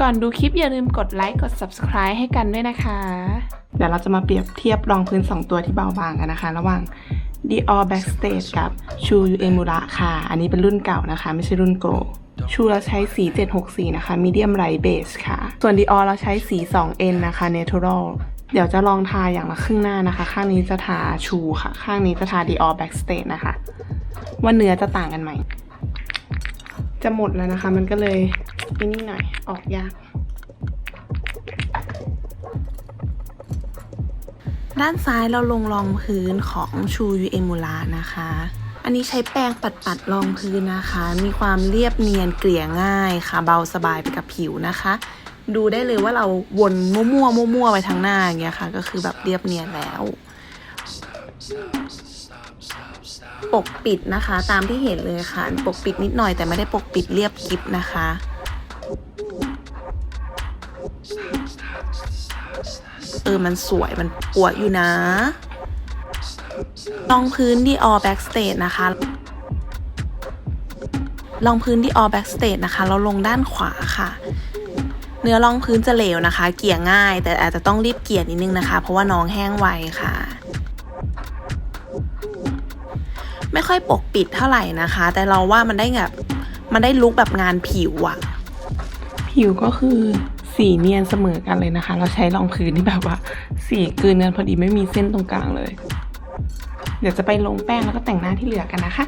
ก่อนดูคลิปอย่าลืมกดไลค์กด subscribe ให้กันด้วยนะคะ เดี๋ยวเราจะมาเปรียบเทียบรองพื้น 2 ตัวที่เบาบางกันนะคะ ระหว่าง Dior Backstage กับ Shu Uemura ค่ะ อันนี้เป็นรุ่นเก่านะคะ ไม่ใช่รุ่นโกลชูเราใช้สี 764 นะคะ Medium Light Beige ค่ะ ส่วน Dior เราใช้สี 2N นะคะ Natural เดี๋ยวจะลองทาอย่างละครึ่งหน้านะคะ ข้างนี้จะทาชูค่ะ ข้างนี้จะทา Dior Backstage นะคะ ว่าเนื้อจะต่างกันไหม จะหมดแล้วนะคะ มันก็เลย นี่นี่หน่อย ออกยาก ด้านซ้ายเราลงรองพื้นของชูยูเอมูระนะคะ อันนี้ใช้แป้งปัดปัดๆรองพื้นนะคะ มีความเรียบเนียนเกลี่ยง่ายค่ะ เบาสบายไปกับผิวนะคะ ดูได้เลยว่าเราวนมั่วๆมั่วๆไปทางหน้าอย่างเงี้ยค่ะ ก็คือแบบเรียบเนียนแล้วปกปิดนะคะ ตามที่เห็นเลยค่ะ ปกปิดนิดหน่อยแต่ไม่ได้ปกปิดเรียบกิบนะคะ เออ มันสวย มันปวดอยู่นะ รองพื้นที่ all backstage นะคะ รองพื้นที่ all backstage นะคะ เราลงด้านขวาค่ะ เนื้อรองพื้นจะเหลวนะคะ เกี่ยง่าย แต่อาจจะต้องรีบเกี่ยนิดนึงนะคะ เพราะว่าน้องแห้งไวค่ะ ไม่ค่อยปกปิดเท่าไหร่นะคะ แต่เราว่ามันได้แบบ มันได้ลุกแบบงานผิวอะผิวก็คือ สีเนียนเสมอกันเลยนะคะ เราใช้รองพื้นที่แบบว่า สีกลืนกันพอดีไม่มีเส้นตรงกลางเลย เดี๋ยวจะไปลงแป้งแล้วก็แต่งหน้าที่เหลือกันนะคะ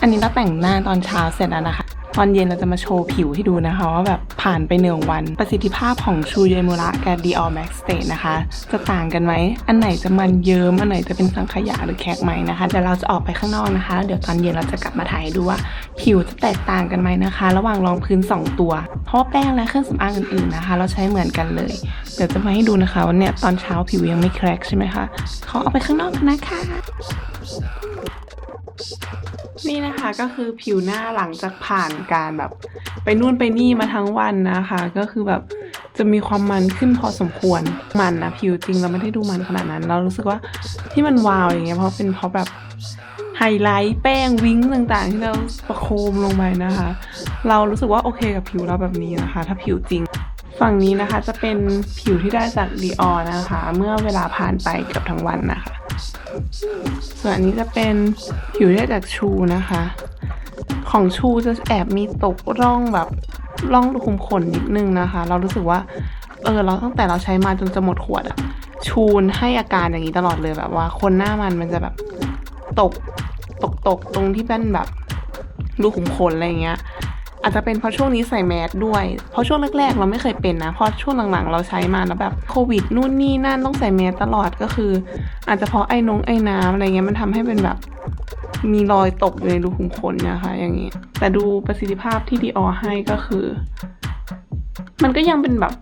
อันนี้เราแต่งหน้าตอนเช้าเสร็จแล้วนะคะ ตอนเย็นเราจะมาโชว์ผิวให้ดูนะคะ ว่าแบบผ่านไปหนึ่งวัน ประสิทธิภาพของชูเยมูระกับ Dior Max Stay นะคะ จะต่างกันไหม อันไหนจะมันเยิ้มอันไหนจะเป็นสังขยาหรือแคกไหมนะคะเดี๋ยวเราจะออกไปข้างนอกนะคะ เดี๋ยวตอนเย็นเราจะกลับมาถ่ายดูว่า ผิวจะแตกต่างกันไหมนะคะ ระหว่างรองพื้น 2 ตัว เพราะแป้งและเครื่องสำอางอื่นๆนะคะ เราใช้เหมือนกันเลย เดี๋ยวจะมาให้ดูนะคะว่าเนี่ยตอนเช้าผิวยังไม่แครกใช่ไหมคะขอเอาไปข้างนอกกันนะคะ นี่นะคะก็คือผิวหน้าหลังจากผ่านการแบบ ไปนู่นไปนี่มาทั้งวันนะคะ ก็คือแบบจะมีความมันขึ้นพอสมควรมันนะผิวจริงเราไม่ได้ดูมันขนาดนั้น เรารู้สึกว่าที่มันวาวอย่างเงี้ยเพราะเป็นเพราะแบบไฮไลท์แป้งวิ้งต่างๆ ที่เราประโคมลงไปนะคะ เรารู้สึกว่าโอเคกับผิวเราแบบนี้นะคะ ถ้าผิวจริงฝั่งนี้นะคะจะเป็นผิวที่ได้จากดีออนะคะ เมื่อเวลาผ่านไปเกือบทั้งวันนะคะ ส่วนอันนี้จะเป็นผิวที่ได้จากชูนะคะ ของชูจะแอบมีตกร่องแบบร่องรูขุมขนนิดนึงนะคะ เรารู้สึกว่า เออเราตั้งแต่เราใช้มาจนจะหมดขวดอะชูนให้อาการอย่างนี้ตลอดเลยแบบว่า คนหน้ามันมันจะแบบตกตกตกตรงที่เป็นแบบรูขุมขนอะไรเงี้ย อาจจะเป็นเพราะช่วงนี้ใส่แมสด้วย เพราะช่วงแรกๆเราไม่เคยเป็นนะเพราะช่วงหลังๆ เราใช้มาแล้วแบบโควิดนู่นนี่นั่นต้องใส่แมสตลอดก็คือ อาจจะเพราะไอ้นงไอ้น้ำอะไรเงี้ยมันทำให้เป็นแบบมีรอยตกอยู่ในรูขุมขนนะคะอย่างนี้ แต่ดูประสิทธิภาพที่ดีออให้ก็คือ มันก็ยังเป็นแบบ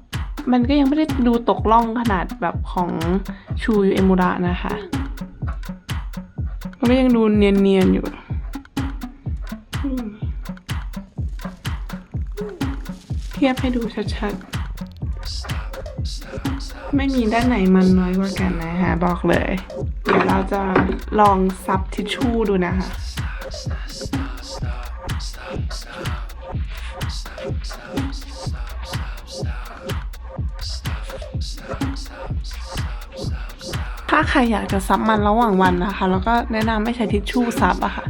มันก็ยังไม่ได้ดูตกล่องขนาดแบบของชูยูเอมูระนะคะ มันก็ยังดูเนียนๆอยู่ เทียบให้ดูชัดๆ ไม่มีด้านไหนมันน้อยกว่ากันนะคะ บอกเลย เดี๋ยวเราจะลองซับทิชชู่ดูนะคะถ้าใครอยากจะซับมันระหว่างวันนะคะ แล้วก็แนะนำไม่ใช้ทิชชู่ซับอะค่ะ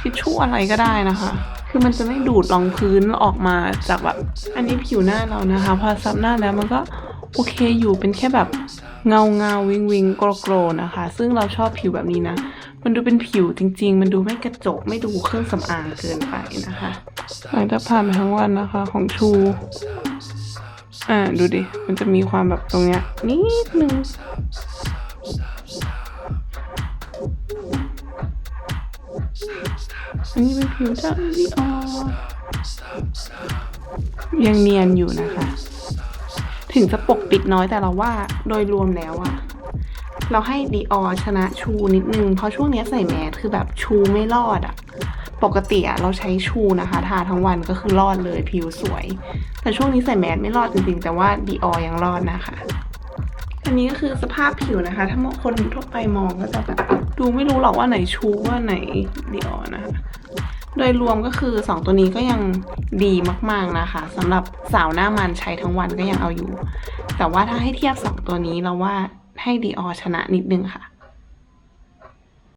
ทิชชู่อะไรก็ได้นะคะ คือมันจะไม่ดูดรองพื้นออกมาจากแบบอันนี้ผิวหน้าเรานะคะ พอซับหน้าแล้วมันก็โอเคอยู่เป็นแค่แบบเงาเงาวิงวิงโกรโกรนะคะ ซึ่งเราชอบผิวแบบนี้นะ มันดูเป็นผิวจริง ๆ มันดูไม่กระจกไม่ดูเครื่องสำอางเกินไปนะคะหลังจากผ่านไปทั้งวันนะคะของชู อ่าดูดิ มันจะมีความแบบตรงเนี้ยนิดนึง อันนี้เป็นผิวจากดีออยังเนียนอยู่นะคะ ถึงจะปกปิดน้อยแต่เราว่าโดยรวมแล้วอะเราให้ดีออชนะชูนิดนึง เพราะช่วงนี้ใส่แมสคือแบบชูไม่รอดอะปกติอะเราใช้ชูนะคะ ทาทั้งวันก็คือรอดเลยผิวสวย แต่ช่วงนี้ใส่แมสไม่รอดจริงๆ แต่ว่าดีออยังรอดนะคะ อันนี้ก็คือสภาพผิวนะคะ ถ้ามองคนทั่วไปมองก็จะแบบดูไม่รู้หรอกว่าไหนชูว่าไหนดีออนะคะ โดยรวมก็คือ 2 ตัวนี้ก็ยังดีมากๆนะคะสำหรับสาวหน้ามันใช้ทั้งวันก็ยังเอาอยู่ แต่ว่าถ้าให้เทียบ 2 ตัวนี้เราว่าให้ดีออชนะนิดนึงค่ะ